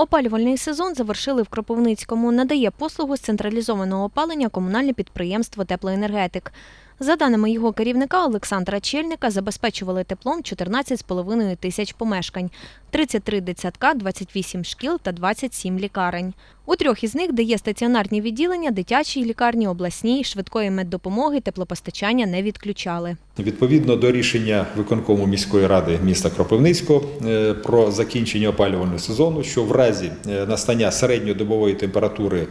Опалювальний сезон завершили в Кропивницькому. Надає послугу з централізованого опалення комунальне підприємство «Теплоенергетик». За даними його керівника Олександра Чельника, забезпечували теплом 14,5 тисяч помешкань, 33 дитсадка, 28 шкіл та 27 лікарень. У трьох із них, де є стаціонарні відділення, дитячі лікарні, обласні, швидкої меддопомоги, теплопостачання не відключали. Відповідно до рішення виконкому міської ради міста Кропивницького е, про закінчення опалювального сезону, що в разі е, настання середньодобової температури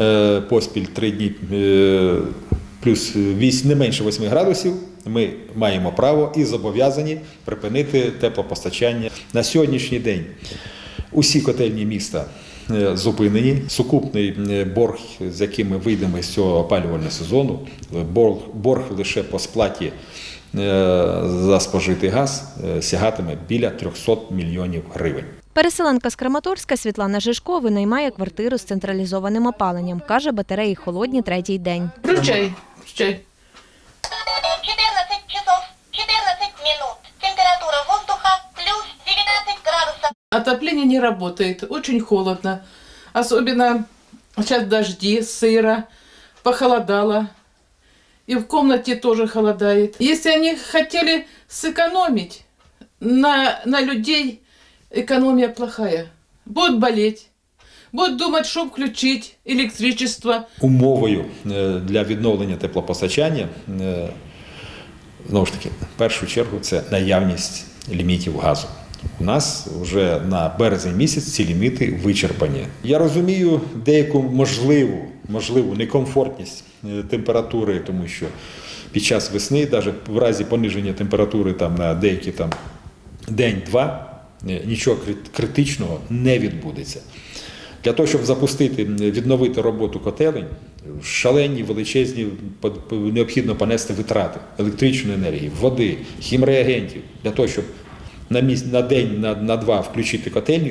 е, поспіль 3 дні плюс 8, не менше 8 градусів, ми маємо право і зобов'язані припинити теплопостачання на сьогоднішній день. Усі котельні міста е, зупинені. Сукупний е, борг, з яким ми вийдемо з цього опалювального сезону, е, борг, борг лише по сплаті за спожитий газ сягатиме біля 300 мільйонів гривень. Переселенка з Краматорська Світлана Жишко винаймає квартиру з централізованим опаленням. Каже, батареї холодні третій день. Включай, включай. 14 часов 14 минут. Температура воздуха плюс 19 градусов. Отопление не работает, очень холодно. Особенно сейчас дожди, сыро, похолодало. И в комнате тоже холодает. Если они хотели сэкономить на, на людей, экономия плохая. Будут болеть, будут думать, что включить электричество. Умовою е, для відновлення теплопостачання е, знову ж таки, в першу чергу, це наявність лімітів газу. У нас вже на березень місяць ці ліміти вичерпані. Я розумію деяку можливу, можливу некомфортність е, температури, тому що під час весни, навіть в разі пониження температури там на деякі там день-два, нічого критичного не відбудеться. Для того, щоб запустити, відновити роботу котелень, шалені, величезні, необхідно понести витрати електричної енергії, води, хімреагентів, для того, щоб на, місць, на день, на, на два включити котельню